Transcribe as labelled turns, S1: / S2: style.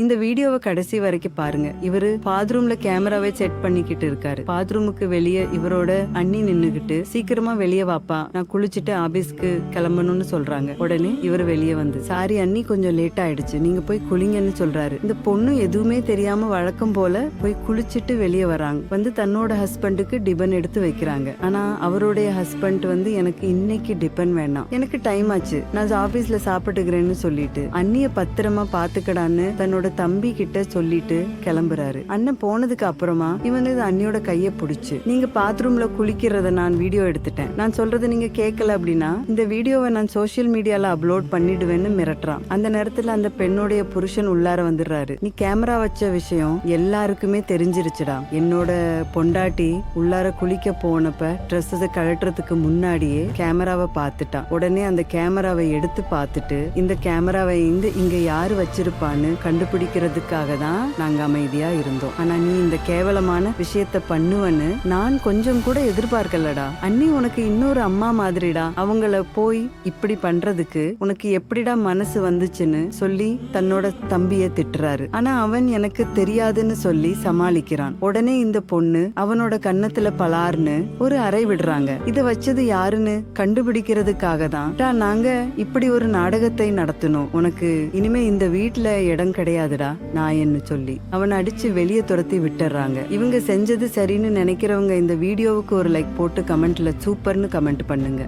S1: இந்த வீடியோவை கடைசி வரைக்கும் பாருங்க. இவரு பாத்ரூம்ல கேமராவை செட் பண்ணிக்கிட்டு இருக்காரு. பாத்ரூமுக்கு வெளியே இவரோட அண்ணி நின்னுகிட்டு சீக்கிரமா வெளியே வாப்பா நான் குளிச்சுட்டு ஆபீஸ்க்கு கிளம்பணும்னு சொல்றாங்க. உடனே இவர் வெளியே வந்து சாரி அண்ணி கொஞ்சம் லேட் ஆயிடுச்சு. நீங்க போய் குளிங்கன்னு சொல்றாரு. இந்த பொண்ணு எதுவுமே தெரியாம வழக்கம் போல போய் குளிச்சுட்டு வெளியே வராங்க. வந்து தன்னோட ஹஸ்பண்டுக்கு டிபன் எடுத்து வைக்கிறாங்க. ஆனா அவருடைய ஹஸ்பண்ட் வந்து எனக்கு இன்னைக்கு டிபன் வேண்டாம் எனக்கு டைம் ஆச்சு. நான் ஆபீஸ்ல சாப்பிட்டுக்கிறேன்னு சொல்லிட்டு அண்ணிய பத்திரமா பாத்துக்கடான்னு தன்னோட தம்பி கிட்ட சொல்லிட்டு கிளம்புறாரு. அண்ணன் போனதுக்கு அப்புறமா இவன் இது அண்ணியோட கைய பிடிச்சு நீங்க பாத்ரூம்ல குளிக்கிறத நான் வீடியோ எடுத்துட்டேன். நான் சொல்றது நீங்க கேட்கல அப்படின்னா இந்த வீடியோவை நான் சோஷியல் மீடியால அப்லோட் பண்ணிடுவேன்னு மிரட்டுறான். அந்த நேரத்துல அந்த பெண்ணுடைய புருஷன் உள்ளார வந்துடுறாரு. நீ கேமரா வச்ச விஷயம் எல்லாருக்குமே தெரிஞ்சிருச்சுடா. என்னோட பொண்டாட்டி உள்ளார குளிக்க போனப்ப ட்ரெஸ்ஸை கழட்டுறதுக்கு முன்னாடியே கேமராவை பார்த்துட்டான் உடனே அந்த கேமராவை எடுத்து பார்த்துட்டு இந்த கேமராவை இந்த இங்க யாரு வச்சிருப்பான்னு கண்டுபிடிக்கிறதுக்காக தான் நாங்க அமைதியா இருந்தோம். ஆனா நீ இந்த கேவலமான விஷயத்த பண்ணுவன்னு நான் கொஞ்சம் கூட எதிர்பார்க்கலடா. அண்ணி உனக்கு இன்னொரு அம்மா மாதிரிடா. அவங்கள போய் இப்படி பண்றதுக்கு உனக்கு எப்படிடா மனசு வந்துச்சுன்னு சொல்லி தன்னோட தம்பிய திட்டுறாரு. ஆனா அவன் எனக்கு தெரியாதுன்னு சொல்லி சமாளிக்கிறான். உடனே இந்த பொண்ணு அவனோட கன்னத்துல பலார்னு ஒரு அறை விடுறாங்க. இத வச்சது யாருன்னு கண்டுபிடிக்கிறதுக்காக தான் "டா, நாங்க இப்படி ஒரு நாடகத்தை நடத்தணும் உனக்கு இனிமே இந்த வீட்டுல இடம் கிடையாது. கிடையாதுடா நாயன்னு சொல்லி. அவனை அடிச்சு வெளியே துரத்தி விட்டுறாங்க. இவங்க செஞ்சது சரின்னு நினைக்கிறவங்க இந்த வீடியோவுக்கு ஒரு லைக் போட்டு கமெண்ட்ல சூப்பர்னு கமெண்ட் பண்ணுங்க.